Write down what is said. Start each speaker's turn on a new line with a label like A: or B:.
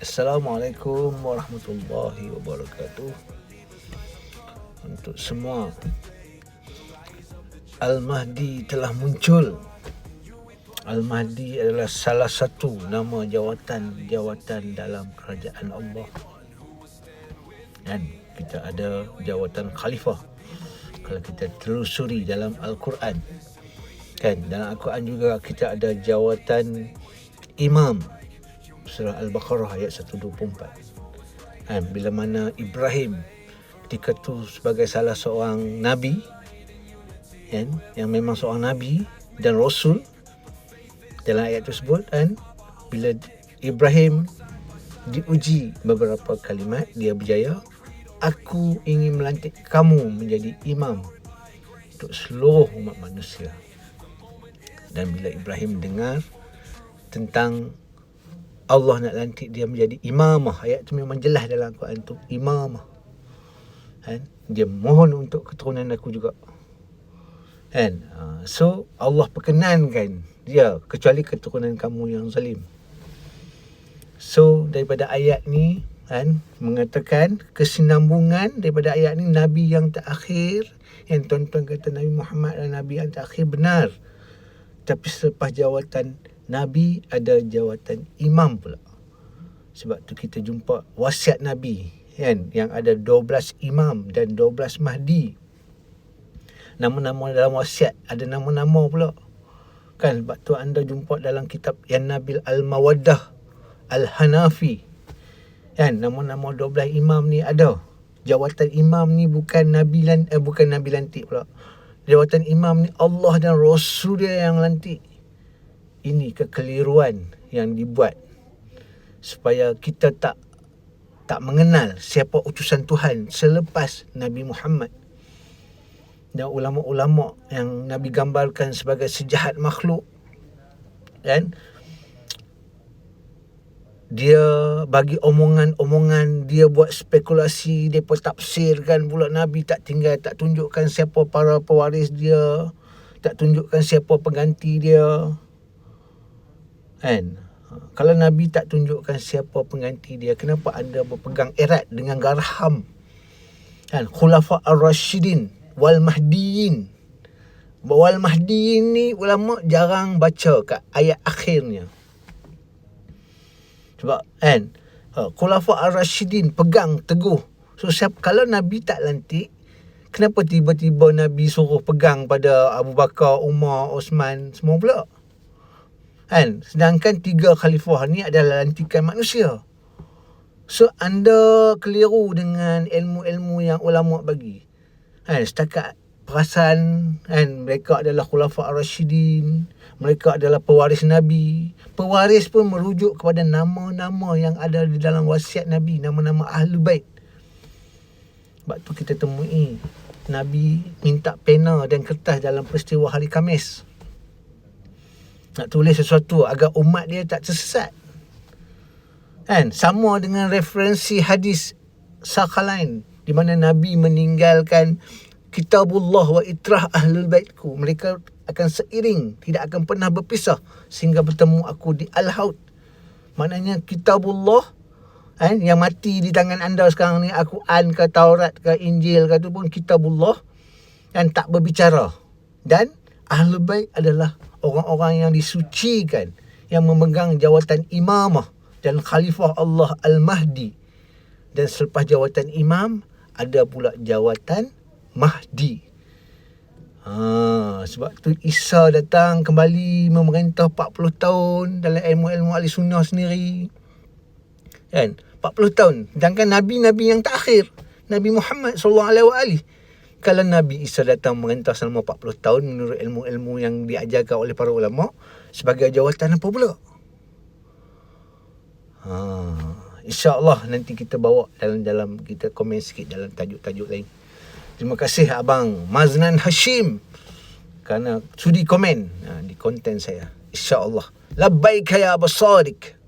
A: Assalamualaikum warahmatullahi wabarakatuh. Untuk semua Al-Mahdi telah muncul. Al-Mahdi adalah salah satu nama jawatan-jawatan dalam kerajaan Allah. Dan kita ada jawatan khalifah. Kalau kita telusuri dalam Al-Quran. Kan dalam Al-Quran juga kita ada jawatan imam surah Al-Baqarah ayat 124. Kan, bila mana Ibrahim ketika tu sebagai salah seorang nabi kan, yang memang seorang nabi dan rasul dalam ayat tersebut kan bila Ibrahim diuji beberapa kalimat dia berjaya aku ingin melantik kamu menjadi imam untuk seluruh umat manusia dan bila Ibrahim dengar tentang Allah nak lantik dia menjadi imamah. Ayat tu memang jelas dalam Al-Quran tu. Imamah. Kan? Dia mohon untuk keturunan aku juga. Kan? Uh, so, Allah perkenankan dia kecuali keturunan kamu yang zalim. So, daripada ayat ni, kan, mengatakan kesinambungan daripada ayat ni, Nabi yang terakhir, yang tuan-tuan kata Nabi Muhammad adalah Nabi yang terakhir, benar. Tapi selepas jawatan Nabi ada jawatan imam pula. Sebab tu kita jumpa wasiat Nabi kan yang ada 12 imam dan 12 mahdi. Nama-nama dalam wasiat ada nama-nama pula. Kan sebab tu anda jumpa dalam kitab yang Nabil Al-Mawaddah Al-Hanafi. Kan nama-nama 12 imam ni ada. Jawatan imam ni bukan Nabi lan eh, bukan Nabi lantik pula. Jawatan imam ni Allah dan Rasul dia yang lantik ini kekeliruan yang dibuat supaya kita tak tak mengenal siapa utusan Tuhan selepas Nabi Muhammad. Dan ulama-ulama yang Nabi gambarkan sebagai sejahat makhluk kan? Dia bagi omongan-omongan dia buat spekulasi pun tafsirkan pula Nabi tak tinggal tak tunjukkan siapa para pewaris dia tak tunjukkan siapa pengganti dia Kan? Kalau Nabi tak tunjukkan siapa pengganti dia, kenapa anda berpegang erat dengan garham? Kan? Khulafa ar-Rashidin wal Mahdiyin. Wal Mahdiyin ni ulama jarang baca kat ayat akhirnya. Sebab kan? Ha, Khulafa ar-Rashidin pegang teguh. So siap, kalau Nabi tak lantik, kenapa tiba-tiba Nabi suruh pegang pada Abu Bakar, Umar, Osman semua pula? Kan? Sedangkan tiga khalifah ni adalah lantikan manusia. So anda keliru dengan ilmu-ilmu yang ulama bagi. Kan? Setakat perasan kan mereka adalah khulafa ar-rasyidin, mereka adalah pewaris nabi. Pewaris pun merujuk kepada nama-nama yang ada di dalam wasiat nabi, nama-nama ahli bait. Sebab tu kita temui Nabi minta pena dan kertas dalam peristiwa hari Khamis nak tulis sesuatu agar umat dia tak tersesat. Kan? Sama dengan referensi hadis sakha lain di mana Nabi meninggalkan kitabullah wa itrah ahlul baitku. Mereka akan seiring, tidak akan pernah berpisah sehingga bertemu aku di Al-Haud. Maknanya kitabullah kan, yang mati di tangan anda sekarang ni aku an ke Taurat ke Injil ke tu pun kitabullah yang tak berbicara. Dan Ahlul Bait adalah orang-orang yang disucikan yang memegang jawatan imamah dan khalifah Allah Al-Mahdi. Dan selepas jawatan imam ada pula jawatan Mahdi. Ha, sebab tu Isa datang kembali memerintah 40 tahun dalam ilmu-ilmu ahli sunnah sendiri. Kan? 40 tahun. Sedangkan Nabi-Nabi yang terakhir. Nabi Muhammad SAW kalau Nabi Isa datang merintah selama 40 tahun menurut ilmu-ilmu yang diajarkan oleh para ulama sebagai jawatan apa pula? Ha, InsyaAllah nanti kita bawa dalam-dalam kita komen sikit dalam tajuk-tajuk lain. Terima kasih Abang Maznan Hashim kerana sudi komen ha, di konten saya. InsyaAllah. Labbaik ya Abu Sadiq.